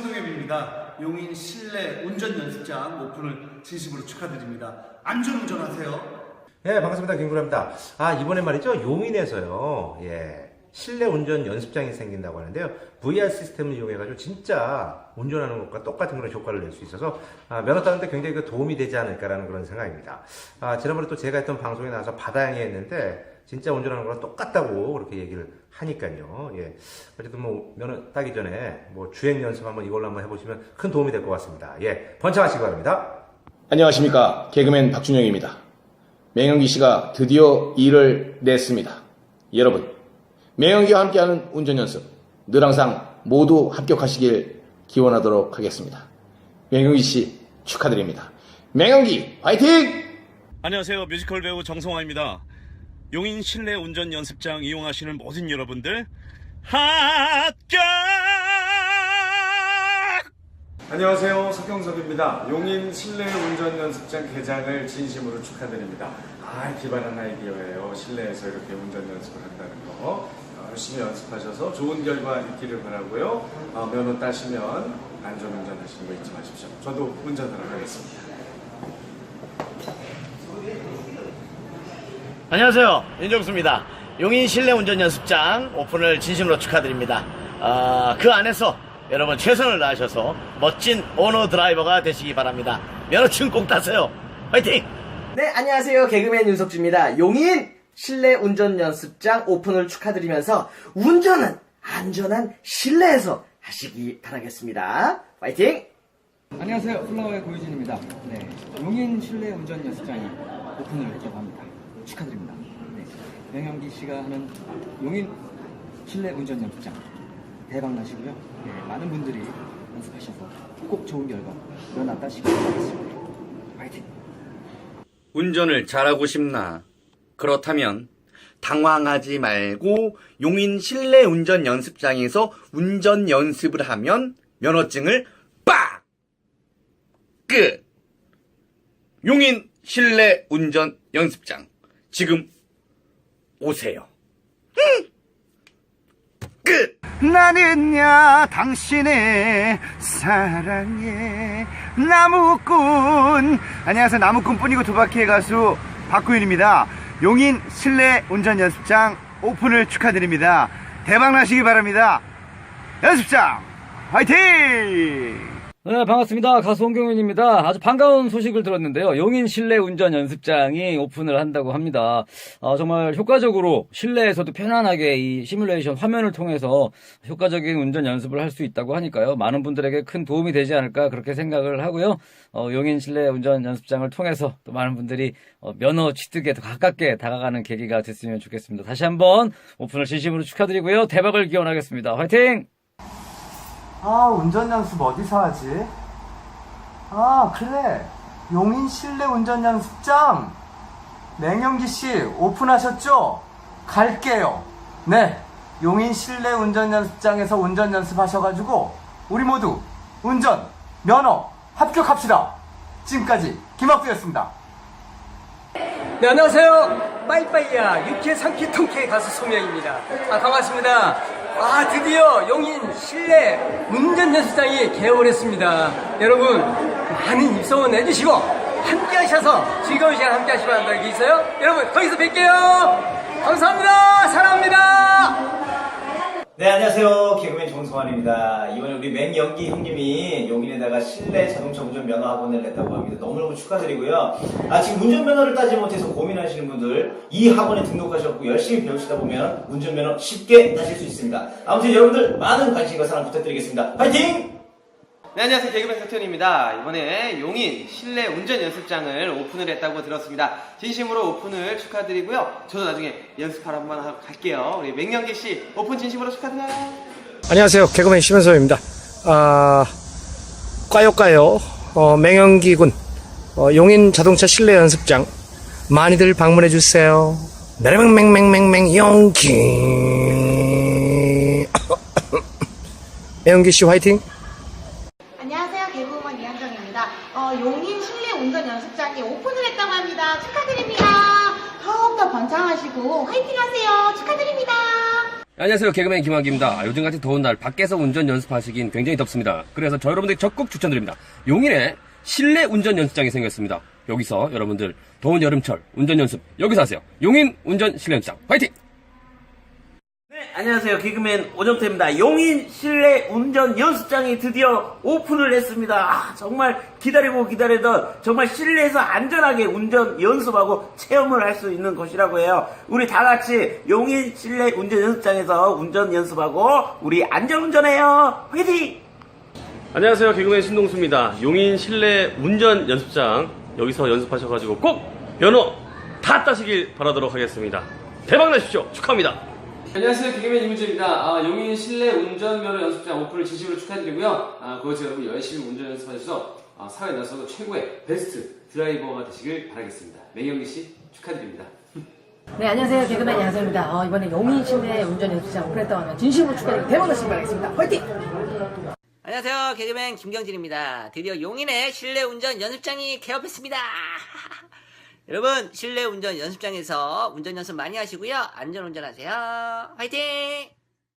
성동엽입니다. 용인 실내 운전 연습장 오픈을 진심으로 축하드립니다. 안전운전 하세요. 네, 반갑습니다. 김구라입니다. 아, 이번에 말이죠. 용인에서요. 예. 실내 운전 연습장이 생긴다고 하는데요. VR 시스템을 이용해가지고 진짜 운전하는 것과 똑같은 그런 효과를 낼 수 있어서 아, 면허 따는데 굉장히 그 도움이 되지 않을까라는 그런 생각입니다. 아, 지난번에 또 제가 했던 방송에 나와서 바다양에 했는데 진짜 운전하는 거랑 똑같다고 그렇게 얘기를 하니까요. 예. 어쨌든 뭐 면허 따기 전에 뭐 주행 연습 한번 이걸로 한번 해보시면 큰 도움이 될 것 같습니다. 예. 번창하시기 바랍니다. 안녕하십니까. 개그맨 박준영입니다. 맹영기 씨가 드디어 일을 냈습니다. 여러분, 맹영기와 함께하는 운전 연습, 늘 항상 모두 합격하시길 기원하도록 하겠습니다. 맹영기 씨 축하드립니다. 맹영기, 화이팅! 안녕하세요. 뮤지컬 배우 정성화입니다. 용인 실내 운전 연습장 이용하시는 모든 여러분들 합격! 안녕하세요. 석경석입니다. 용인 실내 운전 연습장 개장을 진심으로 축하드립니다. 아, 기발한 아이디어예요. 실내에서 이렇게 운전 연습을 한다는 거. 어, 열심히 연습하셔서 좋은 결과 있기를 바라고요. 어, 면허 따시면 안전운전 하시는 거 잊지 마십시오. 저도 운전하러 가겠습니다. 안녕하세요. 윤정수입니다. 용인 실내 운전 연습장 오픈을 진심으로 축하드립니다. 아, 그 안에서 여러분 최선을 다하셔서 멋진 오너 드라이버가 되시기 바랍니다. 면허증 꼭 따세요. 화이팅! 네, 안녕하세요. 개그맨 윤석주입니다. 용인 실내 운전 연습장 오픈을 축하드리면서 운전은 안전한 실내에서 하시기 바라겠습니다. 파이팅! 안녕하세요. 플라워의 고유진입니다. 네, 용인 실내 운전 연습장이 오픈을 했다고 합니다. 축하드립니다. 네, 명영기 씨가 하는 용인 실내 운전 연습장 대박 나시고요. 네, 많은 분들이 연습하셔서 꼭 좋은 결과 따시길 바라겠습니다. 파이팅! 운전을 잘하고 싶나? 그렇다면 당황하지 말고 용인 실내 운전 연습장에서 운전 연습을 하면 면허증을 빡! 끝! 용인 실내 운전 연습장 지금 오세요. 끝! 나는야 당신의 사랑의 나무꾼. 안녕하세요. 나무꾼뿐이고 두바퀴의 가수 박구윤입니다. 용인 실내 운전 연습장 오픈을 축하드립니다. 대박나시기 바랍니다. 연습장 화이팅 네, 반갑습니다. 가수 홍경윤입니다. 아주 반가운 소식을 들었는데요. 용인 실내 운전 연습장이 오픈을 한다고 합니다. 어, 정말 효과적으로 실내에서도 편안하게 이 시뮬레이션 화면을 통해서 효과적인 운전 연습을 할 수 있다고 하니까요. 많은 분들에게 큰 도움이 되지 않을까 그렇게 생각을 하고요. 어, 용인 실내 운전 연습장을 통해서 또 많은 분들이 어, 면허 취득에 더 가깝게 다가가는 계기가 됐으면 좋겠습니다. 다시 한번 오픈을 진심으로 축하드리고요. 대박을 기원하겠습니다. 화이팅! 아 운전 연습 어디서 하지? 아 그래 용인 실내 운전 연습장 맹영기 씨 오픈하셨죠? 갈게요. 네 용인 실내 운전 연습장에서 운전 연습하셔가지고 우리 모두 운전 면허 합격합시다. 지금까지 김학구였습니다. 네, 안녕하세요. 빠이빠이야. 육회 상쾌 통쾌 가수 송영입니다. 아, 반갑습니다. 아, 드디어 용인 실내 운전 연습장이 개업을 했습니다. 여러분, 많은 입소문 내주시고, 함께 하셔서 즐거운 시간 함께 하시기 바랍니다. 여기 있어요? 여러분, 거기서 뵐게요. 감사합니다. 사랑합니다. 네, 안녕하세요. 개그맨 정성환입니다. 이번에 우리 맹연기 형님이 용인에다가 실내 자동차 운전 면허 학원을 냈다고 합니다. 너무너무 축하드리고요. 아, 지금 운전면허를 따지 못해서 고민하시는 분들, 이 학원에 등록하셨고 열심히 배우시다 보면 운전면허 쉽게 따실 수 있습니다. 아무튼 여러분들 많은 관심과 사랑 부탁드리겠습니다. 파이팅! 네, 안녕하세요. 개그맨 석현입니다. 이번에 용인 실내 운전 연습장을 오픈을 했다고 들었습니다. 진심으로 오픈을 축하드리고요. 저도 나중에 연습하러 한번 갈게요. 우리 맹영기 씨 오픈 진심으로 축하드려요. 안녕하세요. 개그맨 심현섭입니다. 아, 까요까요. 어, 맹영기군. 어, 용인 자동차 실내 연습장. 많이들 방문해주세요. 맹맹맹맹맹 용기. 맹영기 씨 화이팅! 안녕하세요. 개그우먼 이한정입니다. 어, 용인 실내 운전 연습장이 오픈을 했다고 합니다. 축하드립니다. 더욱더 번창하시고 화이팅 하세요. 축하드립니다. 안녕하세요. 개그맨 김학기입니다. 요즘같이 더운 날 밖에서 운전 연습하시긴 굉장히 덥습니다. 그래서 저 여러분들 적극 추천드립니다. 용인에 실내 운전 연습장이 생겼습니다. 여기서 여러분들 더운 여름철 운전 연습 여기서 하세요. 용인 운전 실내 연습장 화이팅! 네, 안녕하세요. 개그맨 오정태입니다. 용인 실내 운전 연습장이 드디어 오픈을 했습니다. 아, 정말 기다리고 기다리던 정말 실내에서 안전하게 운전 연습하고 체험을 할 수 있는 곳이라고 해요. 우리 다 같이 용인 실내 운전 연습장에서 운전 연습하고 우리 안전 운전해요. 화이팅! 안녕하세요. 개그맨 신동수입니다. 용인 실내 운전 연습장 여기서 연습하셔가지고 꼭 면허 다 따시길 바라도록 하겠습니다. 대박 나십시오. 축하합니다. 안녕하세요. 개그맨 이문재입니다. 아, 용인 실내 운전면허 연습장 오픈을 진심으로 축하드리고요. 아, 그것을 여러분 열심히 운전 연습하셔서 아, 사회에 나서서 최고의 베스트 드라이버가 되시길 바라겠습니다. 맹영기 씨 축하드립니다. 네, 안녕하세요. 개그맨 양성입니다. 어, 이번에 용인 실내 운전 연습장 하면 진심으로 축하드리고 대박 나시길 바라겠습니다. 화이팅! 안녕하세요. 개그맨 김경진입니다. 드디어 용인의 실내 운전 연습장이 개업했습니다. 여러분, 실내 운전 연습장에서 운전 연습 많이 하시고요. 안전 운전하세요. 화이팅!